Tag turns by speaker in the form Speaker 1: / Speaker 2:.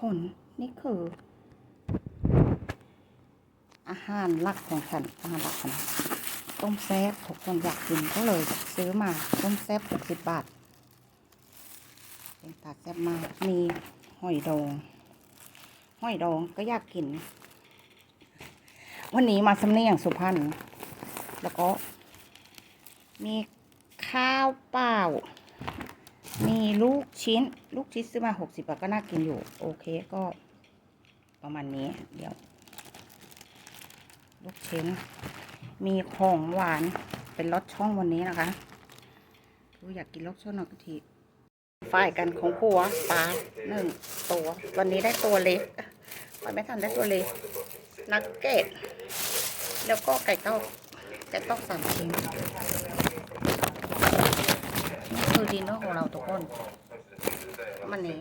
Speaker 1: คนนี่คือ อาหารหลักของฉันอาหารหลักของฉันต้มแซ่บทุกคนอยากกินก็เลยซื้อมาต้มแซ่บหกสิบบาทเป็นตาแซ่บมากมีหอยดองหอยดองก็อยากกิน วันนี้มาสำเนียงสุพรรณแล้วก็ มีข้าวเปล่า มีลูกชิ้น ลูกชิ้นซื้อมาหกสิบบาทก็น่ากินอยู่ โอเคก็ประมาณนี้ เดี๋ยว ลูกชิ้น มีของหวานเป็นรสช่องวันนี้นะคะคืออยากกินรสช่องหน่อยกะทิฝ่ายกันของครัวปลาหนึ่งตัว วันนี้ได้ตัวเล็กปลาไม่ทันได้ตัวเล็กนักเก็ตแล้วก็ไก่ต้มไก่ต้มสามชิ้น ดินของเราทุกคน มันนี้